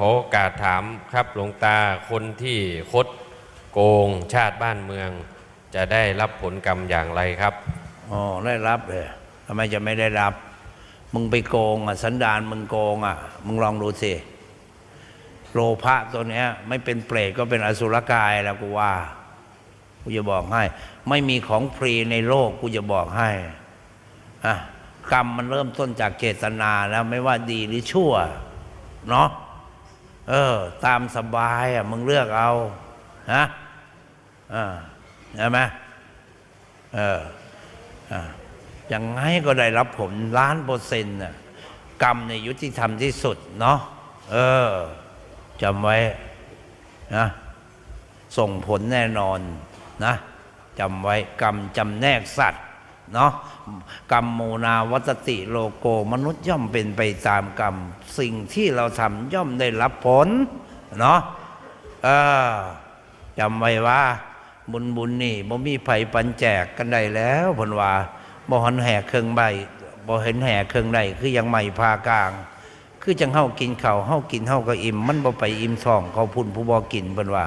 ขอโอกาสถามครับหลวงตาคนที่คดโกงชาติบ้านเมือง จะได้รับผลกรรมอย่างไรครับอ๋อได้รับเลยทำไมจะไม่ได้รับ มึงไปโกงอะสันดานมึงโกงอะ มึงลองดูสิโลภะตัวเนี้ย ไม่เป็นเปรตก็เป็นอสุรกายแล้วกูว่ากูจะบอกให้ ไม่มีของฟรีในโลกกูจะบอกให้อะกรรมมันเริ่มต้นจากเจตนาแล้วไม่ว่าดีหรือชั่ว เนาะ เออ ตามสบายอะมึงเลือกเอาฮะอ่าใช่ไหมเอออะอย่างไงก็ได้รับผลล้านเปอร์เซ็นต์น่ะกรรมในยยุติธรรมที่สุดเนาะเออจำไว้นะส่งผลแน่นอนนะจำไว้กรรมจำแนกสัตว์ เนาะกรรมโมนาวัตติโลโกมนุษย์ย่อมเป็นไปตามกรรม สิ่งที่เราทำย่อมได้รับผลเนาะเออจำไว้ว่า บุญบุญนี่บ่มีไผ่ปันแจกกันได้แล้วเพนว่าบ่หันแห่เครื่องใบบ่เห็นแห่เครื่องใดคือยังใหม่พากลาง คือจังเฮากินเขาเฮากินเฮาก็อิ่ม มันบ่ไปอิ่มท้องเขาพุ่นผู้บ่กินเพิ่นว่า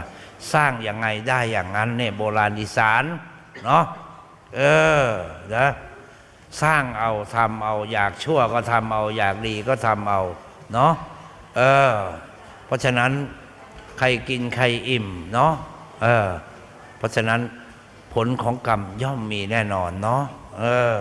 สร้างยังไงได้อย่างนั้นเนี่ยโบราณอีสานเนาะ เออนะสร้างเอาทำเอา อยากชั่วก็ทำเอา อยากดีก็ทำเอาเนาะเออ เพราะฉะนั้นใครกินใครอิ่มเนาะเออ เพราะฉะนั้นผลของกรรมย่อมมีแน่นอนเนาะเออ